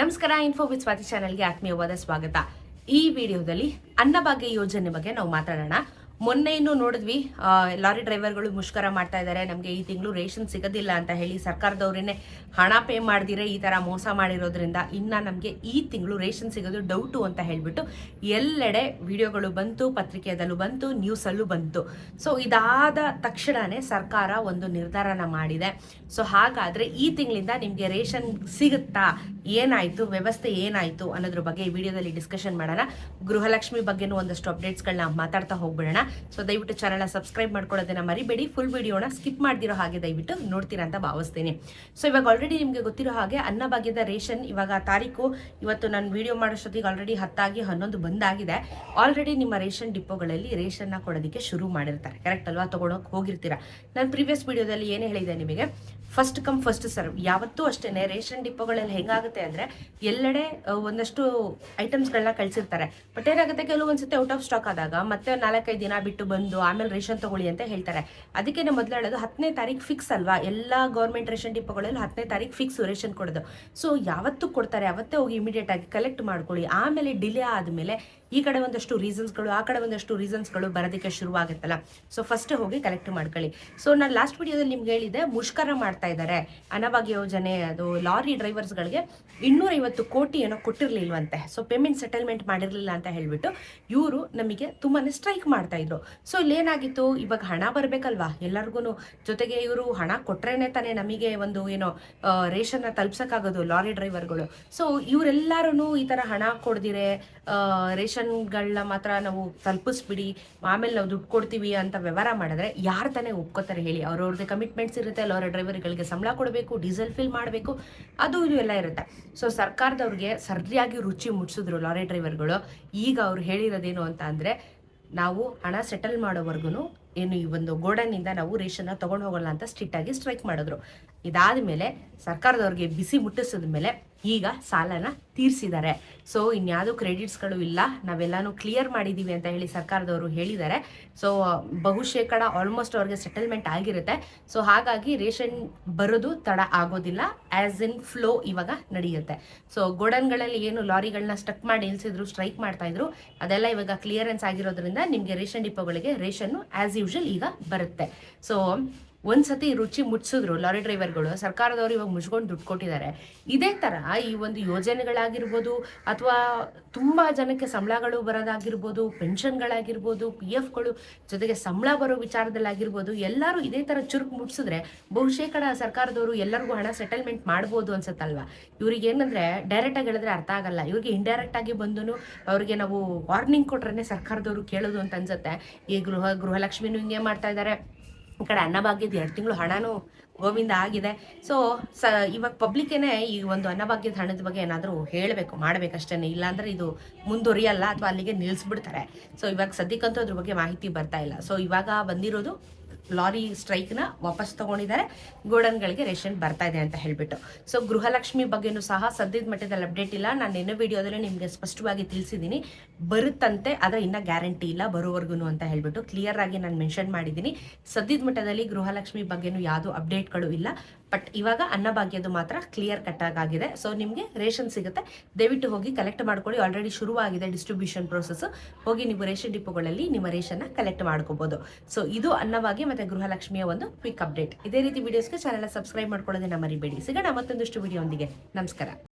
ನಮಸ್ಕಾರ info with Swati ಚಾನೆಲ್ಗೆ ಆತ್ಮೀಯವಾದ ಸ್ವಾಗತ. ಈ ವಿಡಿಯೋದಲ್ಲಿ ಅನ್ನಭಾಗ್ಯ ಯೋಜನೆ ಬಗ್ಗೆ ನಾವು ಮಾತಾಡೋಣ. ಮೊನ್ನೆ ಇನ್ನು ನೋಡಿದ್ವಿ ಲಾರಿ ಡ್ರೈವರ್ಗಳು ಮುಷ್ಕರ ಮಾಡ್ತಾ ಇದ್ದಾರೆ ನಮಗೆ ಈ ತಿಂಗಳು ರೇಷನ್ ಸಿಗೋದಿಲ್ಲ ಅಂತ ಹೇಳಿ ಸರ್ಕಾರದವ್ರೇನೆ ಹಣ ಪೇ ಮಾಡ್ದಿರೆ, ಈ ತರ ಮೋಸ ಮಾಡಿರೋದ್ರಿಂದ ಇನ್ನ ನಮಗೆ ಈ ತಿಂಗಳು ರೇಷನ್ ಸಿಗೋದು ಡೌಟು ಅಂತ ಹೇಳಿಬಿಟ್ಟು ಎಲ್ಲೆಡೆ ವಿಡಿಯೋಗಳು ಬಂತು ಪತ್ರಿಕೆಯದಲ್ಲೂ ಬಂತು, ನ್ಯೂಸಲ್ಲೂ ಬಂತು. ಸೊ, ಇದಾದ ತಕ್ಷಣನೇ ಸರ್ಕಾರ ಒಂದು ನಿರ್ಧಾರನ ಮಾಡಿದೆ. ಸೊ, ಹಾಗಾದ್ರೆ ಈ ತಿಂಗಳಿಂದ ನಿಮಗೆ ರೇಷನ್ ಸಿಗುತ್ತಾ, ಏನಾಯ್ತು, ವ್ಯವಸ್ಥೆ ಏನಾಯ್ತು ಅನ್ನೋದ್ರ ಬಗ್ಗೆ ಈ ವಿಡಿಯೋದಲ್ಲಿ ಡಿಸ್ಕಷನ್ ಮಾಡೋಣ. ಗೃಹಲಕ್ಷ್ಮಿ ಬಗ್ಗೆನೂ ಒಂದಷ್ಟು ಅಪ್ಡೇಟ್ಸ್ಗಳನ್ನ ಮಾತಾಡ್ತಾ ಹೋಗ್ಬಿಡೋಣ. ಸೊ ದಯವಿಟ್ಟು ಚಾನಲ್ ಸಬ್ಸ್ಕ್ರೈಬ್ ಮಾಡ್ಕೊಳ್ಳೋದನ್ನ ಮರಿಬೇಡಿ. ಫುಲ್ ವಿಡಿಯೋನ ಸ್ಕಿಪ್ ಮಾಡ್ದಿರೋ ಹಾಗೆ ದಯವಿಟ್ಟು ನೋಡ್ತೀರಾ ಅಂತ ಭಾವಿಸ್ತೀನಿ. ಸೊ ಇವಾಗ ಆಲ್ರೆಡಿ ನಿಮಗೆ ಗೊತ್ತಿರೋ ಹಾಗೆ ಅನ್ನಭಾಗ್ಯದ ರೇಷನ್ ಇವಾಗ ತಾರೀಕು. ಇವತ್ತು ನಾನು ವಿಡಿಯೋ ಮಾಡೋಷ್ಟೊತ್ತಿಗೆ ಆಲ್ರೆಡಿ ಹತ್ತಾಗಿ ಹನ್ನೊಂದು ಬಂದಾಗಿದೆ. ಆಲ್ರೆಡಿ ನಿಮ್ಮ ರೇಷನ್ ಡಿಪೋಗಳಲ್ಲಿ ರೇಷನ್ನ ಕೊಡೋದಕ್ಕೆ ಶುರು ಮಾಡಿರ್ತಾರೆ. ಕರೆಕ್ಟ್ ಅಲ್ವಾ? ತಗೊಳಕ್ ಹೋಗಿರ್ತೀರಾ. ನಾನು ಪ್ರೀವಿಯಸ್ ವಿಡಿಯೋದಲ್ಲಿ ಏನು ಹೇಳಿದೆ ನಿಮಗೆ ಫಸ್ಟ್ ಕಮ್ ಫಸ್ಟ್ ಸರ್ವ್ ಯಾವತ್ತೂ ಅಷ್ಟೇ ರೇಷನ್ ಡಿಪೋಗಳಲ್ಲಿ ಹೆಂಗಾಗುತ್ತೆ ಅಂದ್ರೆ ಎಲ್ಲೆಡೆ ಒಂದಷ್ಟು ಐಟಮ್ಸ್ಗಳನ್ನ ಕಳ್ಸಿರ್ತಾರೆ. ಬಟ್ ಏನಾಗುತ್ತೆ? ಕೆಲವೊಂದ್ಸತಿ ಔಟ್ ಆಫ್ ಸ್ಟಾಕ್ ಆದಾಗ ಮತ್ತೆ ನಾಲ್ಕೈದು ದಿನ ಬಿಟ್ಟು ಬಂದು ಆಮೇಲೆ ರೇಷನ್ ತಗೊಳ್ಳಿ ಅಂತ ಹೇಳ್ತಾರೆ. ಅದಕ್ಕೆ ಮೊದಲು ಹೇಳೋದು ಹತ್ತನೇ ತಾರೀಕು ಫಿಕ್ಸ್ ಅಲ್ವಾ? ಎಲ್ಲ ಗೌರ್ಮೆಂಟ್ ರೇಷನ್ ಡಿಪೋಗಳಲ್ಲಿ ಹತ್ತನೇ ತಾರೀಕು ಫಿಕ್ಸ್ ರೇಷನ್ ಕೊಡೋದು. ಸೊ ಯಾವತ್ತೂ ಕೊಡ್ತಾರೆ, ಅವತ್ತೇ ಹೋಗಿ ಇಮಿಡಿಯೇಟ್ ಆಗಿ ಕಲೆಕ್ಟ್ ಮಾಡ್ಕೊಳ್ಳಿ. ಆಮೇಲೆ ಡಿಲೇ ಆದಮೇಲೆ ಈ ಕಡೆ ಒಂದಷ್ಟು ರೀಸನ್ಸ್ಗಳು ಆ ಕಡೆ ಒಂದಷ್ಟು ರೀಸನ್ಸ್ಗಳು ಬರೋದಕ್ಕೆ ಶುರುವಾಗುತ್ತಲ್ಲ. ಸೊ ಫಸ್ಟ್ ಹೋಗಿ ಕಲೆಕ್ಟ್ ಮಾಡ್ಕೊಳ್ಳಿ. ಸೊ ನಾನು ಲಾಸ್ಟ್ ವಿಡಿಯೋದಲ್ಲಿ ನಿಮ್ಗೆ ಹೇಳಿದೆ ಮುಷ್ಕರ ಮಾಡ್ತಾ ಇದ್ದಾರೆ. ಅನಭಾಗ್ಯ ಯೋಜನೆ ಅದು ಲಾರಿ ಡ್ರೈವರ್ಸ್ಗಳಿಗೆ ಇನ್ನೂರೈವತ್ತು ಕೋಟಿ ಏನೋ ಕೊಟ್ಟಿರ್ಲಿಲ್ವಂತೆ. ಸೊ ಪೇಮೆಂಟ್ ಸೆಟಲ್ಮೆಂಟ್ ಮಾಡಿರಲಿಲ್ಲ ಅಂತ ಹೇಳ್ಬಿಟ್ಟು ಇವರು ನಮಗೆ ತುಂಬಾನೇ ಸ್ಟ್ರೈಕ್ ಮಾಡ್ತಾ ಇದ್ರು. ಸೊ ಇಲ್ಲೇನಾಗಿತ್ತು? ಇವಾಗ ಹಣ ಬರಬೇಕಲ್ವಾ? ಎಲ್ಲರಿಗೂ ಜೊತೆಗೆ ಇವರು ಹಣ ಕೊಟ್ರೇನೆ ತಾನೇ ನಮಗೆ ಒಂದು ಏನೋ ರೇಷನ್ ರೇಷನ್ನ ತಲುಪ್ಸೋಕ್ಕಾಗೋದು ಲಾರಿ ಡ್ರೈವರ್ಗಳು ಸೊ ಇವರೆಲ್ಲರೂ ಈ ಥರ ಹಣ ಕೊಡ್ದಿರೆ ಆ, ರೇಷನ್ಗಳನ್ನ ಮಾತ್ರ ನಾವು ತಲುಪಿಸ್ಬಿಡಿ, ಆಮೇಲೆ ನಾವು ದುಡ್ಡು ಕೊಡ್ತೀವಿ ಅಂತ ವ್ಯವಹಾರ ಮಾಡಿದ್ರೆ ಯಾರು ತಾನೇ ಒಪ್ಕೋತಾರೆ ಹೇಳಿ. ಅವ್ರವ್ರದ್ದು ಕಮಿಟ್ಮೆಂಟ್ಸ್ ಇರುತ್ತೆ ಲಾರಿ ಡ್ರೈವರ್ಗಳಿಗೆ ಸಂಬಳ ಕೊಡಬೇಕು, ಡೀಸೆಲ್ ಫಿಲ್ ಮಾಡಬೇಕು, ಅದು ಇದು ಎಲ್ಲ ಇರುತ್ತೆ. ಸೊ ಸರ್ಕಾರದವ್ರಿಗೆ ಸರಿಯಾಗಿ ರುಚಿ ಮುಟ್ಸಿದ್ರು ಲಾರಿ ಡ್ರೈವರ್ಗಳು. ಈಗ ಅವ್ರು ಹೇಳಿರೋದೇನು ಅಂತ ಅಂದರೆ, ನಾವು ಹಣ ಸೆಟಲ್ ಮಾಡೋವರೆಗೂ ಏನು ಈ ಒಂದು ಗೋಡನ್ನಿಂದ ನಾವು ರೇಷನ್ನ ತಗೊಂಡು ಹೋಗೋಲ್ಲ ಅಂತ ಸ್ಟ್ರಿಕ್ಟ್ ಆಗಿ ಸ್ಟ್ರೈಕ್ ಮಾಡಿದ್ರು. ಇದಾದ ಮೇಲೆ ಸರ್ಕಾರದವ್ರಿಗೆ ಬಿಸಿ ಮುಟ್ಟಿಸಿದ ಮೇಲೆ ಈಗ ಸಾಲನ ತೀರಿಸಿದ್ದಾರೆ. ಸೊ ಇನ್ಯಾವುದೂ ಕ್ರೆಡಿಟ್ಸ್ಗಳು ಇಲ್ಲ. ನಾವೆಲ್ಲನೂ ಕ್ಲಿಯರ್ ಮಾಡಿದ್ದೀವಿ ಅಂತ ಹೇಳಿ ಸರ್ಕಾರದವರು ಹೇಳಿದ್ದಾರೆ. ಸೊ ಬಹುಶೇಕಡ ಆಲ್ಮೋಸ್ಟ್ ಅವ್ರಿಗೆ ಸೆಟಲ್ಮೆಂಟ್ ಆಗಿರುತ್ತೆ. ಸೊ ಹಾಗಾಗಿ ರೇಷನ್ ಬರೋದು ತಡ ಆಗೋದಿಲ್ಲ. ಆ್ಯಸ್ ಇನ್ ಫ್ಲೋ ಇವಾಗ ನಡೆಯುತ್ತೆ. ಸೊ ಗೋಡನ್ಗಳಲ್ಲಿ ಏನು ಲಾರಿಗಳನ್ನ ಸ್ಟಕ್ ಮಾಡಿ ನಿಲ್ಲಿಸಿದ್ರು ಸ್ಟ್ರೈಕ್ ಮಾಡ್ತಾ ಇದ್ರು, ಅದೆಲ್ಲ ಇವಾಗ ಕ್ಲಿಯರೆನ್ಸ್ ಆಗಿರೋದ್ರಿಂದ ನಿಮಗೆ ರೇಷನ್ ಡಿಪೋಗಳಿಗೆ ರೇಷನ್ನು ಆ್ಯಸ್ ಯೂಶಲ್ ಈಗ ಬರುತ್ತೆ. ಸೊ ಒಂದ್ಸತಿ ರುಚಿ ಮುಟ್ಸಿದ್ರು ಲಾರಿ ಡ್ರೈವರ್ಗಳು, ಸರ್ಕಾರದವರು ಇವಾಗ ಮುಚ್ಕೊಂಡು ದುಡ್ಡು ಕೊಟ್ಟಿದ್ದಾರೆ. ಇದೇ ತರ ಈ ಒಂದು ಯೋಜನೆಗಳಾಗಿರ್ಬೋದು ಅಥವಾ ತುಂಬಾ ಜನಕ್ಕೆ ಸಂಬಳಗಳು ಬರೋದಾಗಿರ್ಬೋದು, ಪೆನ್ಷನ್ಗಳಾಗಿರ್ಬೋದು, ಪಿ ಎಫ್ಗಳು ಜೊತೆಗೆ ಸಂಬಳ ಬರೋ ವಿಚಾರದಲ್ಲಾಗಿರ್ಬೋದು, ಎಲ್ಲರೂ ಇದೇ ತರ ಚುರುಕು ಮುಟ್ಸಿದ್ರೆ ಬಹುಶೇಕಡ ಸರ್ಕಾರದವರು ಎಲ್ಲರಿಗೂ ಹಣ ಸೆಟಲ್ಮೆಂಟ್ ಮಾಡ್ಬೋದು ಅನ್ಸತ್ತಲ್ವಾ? ಇವ್ರಿಗೆ ಏನಂದ್ರೆ ಡೈರೆಕ್ಟ್ ಆಗಿ ಹೇಳಿದ್ರೆ ಅರ್ಥ ಆಗಲ್ಲ. ಇವ್ರಿಗೆ ಇಂಡೈರೆಕ್ಟ್ ಆಗಿ ಬಂದು ಅವ್ರಿಗೆ ನಾವು ವಾರ್ನಿಂಗ್ ಕೊಟ್ರೆ ಸರ್ಕಾರದವರು ಕೇಳೋದು ಅಂತ ಅನ್ಸುತ್ತೆ. ಈ ಗೃಹ ಗೃಹಲಕ್ಷ್ಮಿನೂ ಹಿಂಗೆ ಮಾಡ್ತಾ ಇದ್ದಾರೆ. ಈ ಕಡೆ ಅನ್ನಭಾಗ್ಯದ ಎರಡು ತಿಂಗಳು ಹಣನೂ ಗೋವಿಂದ ಆಗಿದೆ. ಸೊ ಸ, ಇವಾಗ ಪಬ್ಲಿಕ್ಕೇನೆ ಈ ಒಂದು ಅನ್ನಭಾಗ್ಯದ ಹಣದ ಬಗ್ಗೆ ಏನಾದರೂ ಹೇಳಬೇಕು ಮಾಡಬೇಕಷ್ಟೇ ಇಲ್ಲಾಂದ್ರೆ ಇದು ಮುಂದುವರಿಯಲ್ಲ, ಅಥವಾ ಅಲ್ಲಿಗೆ ನಿಲ್ಲಿಸ್ಬಿಡ್ತಾರೆ ಸೊ ಇವಾಗ ಸದ್ಯಕ್ಕಂತೂ ಅದ್ರ ಬಗ್ಗೆ ಮಾಹಿತಿ ಬರ್ತಾ ಇಲ್ಲ. ಸೊ ಇವಾಗ ಬಂದಿರೋದು ಲಾರಿ ಸ್ಟ್ರೈಕ್ನ ವಾಪಸ್ ತಗೊಂಡಿದ್ದಾರೆ. ಗೋಡನ್ಗಳಿಗೆ ರೇಷನ್ ಬರ್ತಾ ಇದೆ ಅಂತ ಹೇಳಿಬಿಟ್ಟು. ಸೊ ಗೃಹಲಕ್ಷ್ಮಿ ಬಗ್ಗೆನೂ ಸಹ ಸದ್ಯದ ಮಟ್ಟದಲ್ಲಿ ಅಪ್ಡೇಟ್ ಇಲ್ಲ. ನಾನು ನಿನ್ನೆ ವಿಡಿಯೋದಲ್ಲಿ ನಿಮಗೆ ಸ್ಪಷ್ಟವಾಗಿ ತಿಳಿಸಿದ್ದೀನಿ. ಬರುತ್ತಂತೆ, ಆದರೆ ಇನ್ನೂ ಗ್ಯಾರಂಟಿ ಇಲ್ಲ ಬರೋವರೆಗೂ ಅಂತ ಹೇಳಿಬಿಟ್ಟು ಕ್ಲಿಯರ್ ಆಗಿ ನಾನು ಮೆನ್ಷನ್ ಮಾಡಿದ್ದೀನಿ. ಸದ್ಯದ ಮಟ್ಟದಲ್ಲಿ ಗೃಹಲಕ್ಷ್ಮಿ ಬಗ್ಗೆನೂ ಯಾವುದೂ ಅಪ್ಡೇಟ್ಗಳು ಇಲ್ಲ. ಬಟ್ ಇವಾಗ ಅನ್ನಭಾಗ್ಯದು ಮಾತ್ರ ಕ್ಲಿಯರ್ ಕಟ್ ಆಗಿದೆ. ಸೊ ನಿಮಗೆ ರೇಷನ್ ಸಿಗುತ್ತೆ. ದಯವಿಟ್ಟು ಹೋಗಿ ಕಲೆಕ್ಟ್ ಮಾಡ್ಕೊಳ್ಳಿ. ಆಲ್ರೆಡಿ ಶುರುವಾಗಿದೆ ಡಿಸ್ಟ್ರಿಬ್ಯೂಷನ್ ಪ್ರೋಸೆಸ್ ಹೋಗಿ ನೀವು ರೇಷನ್ ಡಿಪೋಗಳಲ್ಲಿ ನಿಮ್ಮ ರೇಷನ್ನ ಕಲೆಕ್ಟ್ ಮಾಡ್ಕೋಬಹುದು ಸೊ ಇದು ಅನ್ನಭಾಗ್ಯ ಮತ್ತೆ ಗೃಹಲಕ್ಷ್ಮಿಯ ಒಂದು ಕ್ವಿಕ್ ಅಪ್ಡೇಟ್ ಇದೇ ರೀತಿ ವಿಡಿಯೋಸ್ಗೆ ಚಾನೆಲ್ ಸಬ್ಸ್ಕ್ರೈಬ್ ಮಾಡ್ಕೊಳ್ಳೋದನ್ನ ಮರಿಬೇಡಿ. ಸಿಗೋಣ ಮತ್ತೊಂದಿಷ್ಟು ವಿಡಿಯೋ ನಮಸ್ಕಾರ.